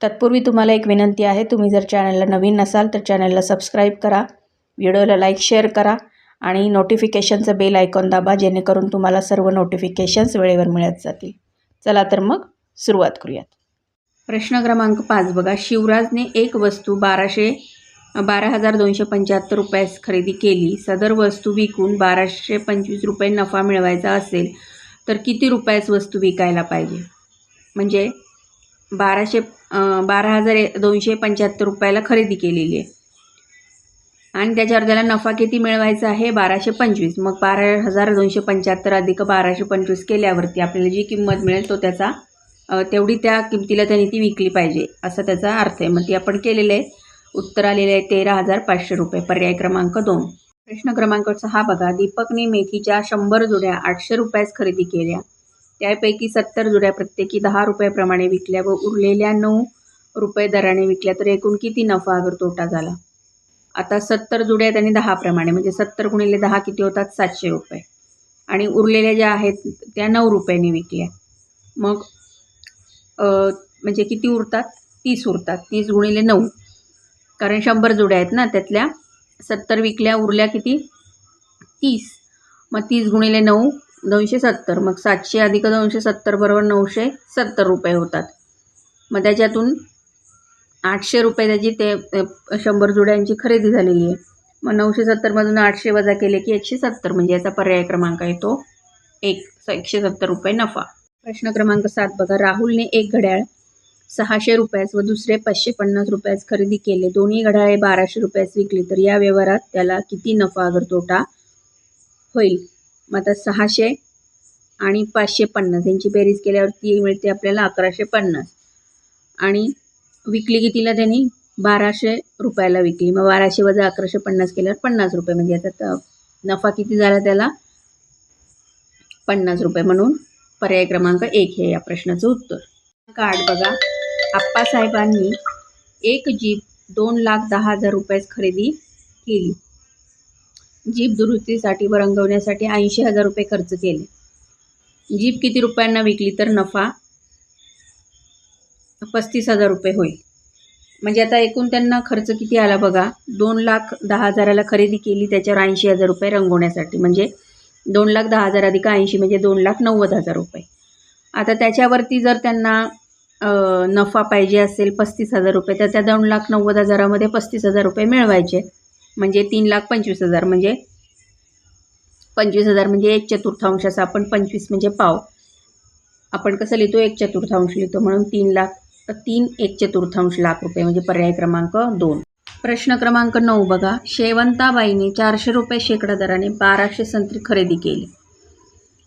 तत्पूर्वी तुम्हाला एक विनंती आहे तुम्ही जर चॅनलला नवीन नसाल तर चॅनलला सबस्क्राईब करा व्हिडिओला लाईक शेअर करा आणि नोटिफिकेशनचं बेल आयकॉन दाबा जेणेकरून तुम्हाला सर्व नोटिफिकेशन्स वेळेवर मिळत जातील. चला तर मग सुरुवात करूयात. प्रश्न क्रमांक पाच बघा. शिवराजने एक वस्तू बाराशे बारा हजार दोनशे पंच्याहत्तर रुपयास खरेदी केली. सदर वस्तू विकून बाराशे पंचवीस रुपये नफा मिळवायचा असेल तर किती रुपयास वस्तू विकायला पाहिजे? म्हणजे बाराशे बारा हजार ए- दोनशे पंच्याहत्तर रुपयाला खरेदी केलेली आहे. आणि त्याच्यावर त्याला नफा किती मिळवायचा आहे? बाराशे पंचवीस. मग बारा हजार दोनशे पंच्याहत्तर अधिक बाराशे पंचवीस केल्यावरती आपल्याला जी किंमत मिळेल तो त्याचा तेवढी त्या किमतीला त्यांनी ती विकली पाहिजे असा त्याचा अर्थ आहे. मग ती आपण केलेलं आहे. उत्तर आलेलं आहे तेरा हजार पाचशे रुपये. पर्याय क्रमांक दोन. प्रश्न क्रमांक सहा बघा. दीपकने मेथीच्या शंभर जुड्या आठशे रुपयास खरेदी केल्या. त्यापैकी सत्तर जुड्या प्रत्येकी दहा रुपयाप्रमाणे विकल्या व उरलेल्या नऊ रुपये दराने विकल्या तर एकूण किती नफा अगर तोटा झाला? आता सत्तर जुड्या त्यांनी दहाप्रमाणे म्हणजे सत्तर गुणिले दहा किती होतात? सातशे रुपये. आणि उरलेल्या ज्या आहेत त्या नऊ रुपयांनी विकल्या. मग म्हणजे किती उरतात? तीस उरतात. तीस गुणिले नऊ. कारण शंभर जुड्या आहेत ना त्यातल्या सत्तर विकल्या उरल्या किती? तीस. मग तीस गुणिले नऊ दोनशे सत्तर. मग सातशे अधिक दोनशे सत्तर बरोबर नऊशे सत्तर रुपये होतात. मग त्याच्यातून आठशे रुपये त्याची ते शंभर जुड्यांची खरेदी झालेली आहे. मग नऊशे सत्तरमधून आठशे वजा केले की एकशे सत्तर. म्हणजे याचा पर्याय क्रमांक आहे तो एक. स- एकशे सत्तर रुपये नफा. प्रश्न क्रमांक सात बघा. राहुलने एक घड्याळ सहाशे रुपयास व दुसरे पाचशे पन्नास रुपयास खरेदी केले. दोन्ही घड्याळे बाराशे रुपयास विकली. तर या व्यवहारात त्याला किती नफा अगर तोटा होईल? मग आता सहाशे आणि पाचशे पन्नास. यांची बेरीज केल्यावरती मिळते आपल्याला अकराशे पन्नास. आणि विकली कितीला त्यांनी? बाराशे रुपयाला विकली. मग बाराशे वजा अकराशे पन्नास केल्यावर पन्नास रुपये. म्हणजे याचा नफा किती झाला त्याला? पन्नास रुपये. म्हणून पर्याय क्रमांक एक हे या प्रश्नाचं उत्तर. कार्ड बघा. आप्पासाहेबांनी एक जीप दोन लाख दहा हजार रुपयास खरेदी केली. जीप दुरुस्तीसाठी व रंगवण्यासाठी ऐंशी हजार रुपये खर्च केले. जीप किती रुपयांना विकली तर नफा पस्तीस हजार रुपये होईल. म्हणजे आता एकूण त्यांना खर्च किती आला बघा दोन लाख दहा हजाराला खरेदी केली त्याच्यावर ऐंशी हजार रुपये रंगवण्यासाठी. म्हणजे दोन लाख दहा हजार अधिक ऐंशी म्हणजे दोन लाख नव्वद हजार रुपये. आता त्याच्यावरती जर त्यांना नफा पाहिजे असेल पस्तीस हजार रुपये तर त्या दोन लाख नव्वद हजारामध्ये पस्तीस हजार रुपये मिळवायचे. म्हणजे तीन लाख पंचवीस हजार म्हणजे पंचवीस हजार म्हणजे एक चतुर्थांशाचा आपण पंचवीस म्हणजे पाव. आपण कसं लिहितो? एक चतुर्थांश लिहितो. म्हणून तीन लाख तीन एक चतुर्थांश लाख रुपये म्हणजे पर्याय क्रमांक दोन. प्रश्न क्रमांक नऊ बघा. शेवंताबाईने चारशे रुपये शेकडा दराने बाराशे संत्री खरेदी केली.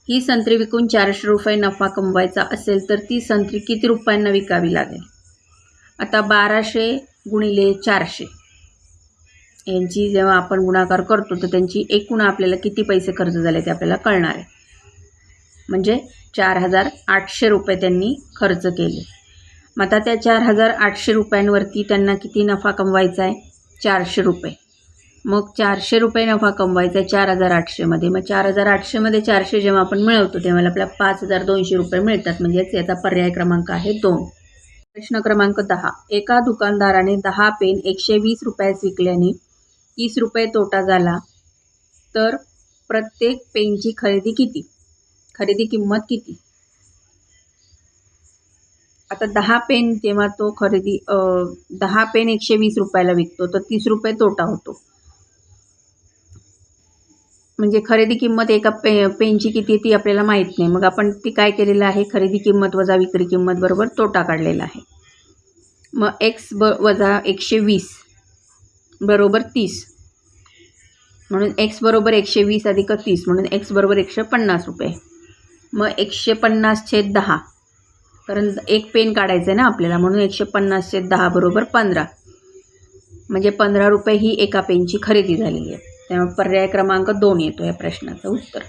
ही संत्री विकून चारशे रुपये नफा कमवायचा असेल तर ती संत्री किती रुपयांना विकावी लागेल? आता बाराशे गुणिले चारशे. यांची जेव्हा आपण गुणाकार करतो तर त्यांची एकूण आपल्याला किती पैसे खर्च झाले ते आपल्याला कळणार आहे. म्हणजे चार हजार आठशे रुपये त्यांनी खर्च केले. मग आता त्या चार हजार आठशे रुपयांवरती त्यांना किती नफा कमवायचा आहे? चारशे रुपये. मग चारशे रुपये नफा कमवायचा आहे चार हजार आठशेमध्ये मग चार हजार आठशेमध्ये चारशे जेव्हा आपण मिळवतो तेव्हा आपल्याला पाच हजार दोनशे रुपये मिळतात. म्हणजेच याचा पर्याय क्रमांक आहे दोन. प्रश्न क्रमांक दहा. एका दुकानदाराने दहा पेन एकशे वीस रुपयास विकल्याने तीस रुपये तोटा झाला तर प्रत्येक पेनची खरेदी किती? खरेदी किंमत किती? आता दहा पेन जेव्हा तो खरेदी दहा पेन एकशे वीस रुपयाला विकतो तर तीस रुपये तोटा होतो. म्हणजे खरेदी किंमत एका पे पेनची किती ती आपल्याला माहीत नाही. मग आपण ती काय केलेलं आहे? खरेदी किंमत वजा विक्री किंमत बरोबर तोटा काढलेला आहे. मग एक्स ब वजा एकशे वीस. बरोबर तीस. म्हणून एक्स बरोबर एकशे वीस अधिक तीस म्हणून एक्स बरोबर एकशे पन्नास रुपये. मग एकशे पन्नास छेद दहा. कारण एक पेन काढायचं आहे ना आपल्याला म्हणून एकशे पन्नासचे दहा बरोबर पंधरा. म्हणजे पंधरा रुपये ही एका पेनची खरेदी झालेली आहे. त्यामुळे पर्याय क्रमांक दोन येतो या प्रश्नाचं उत्तर.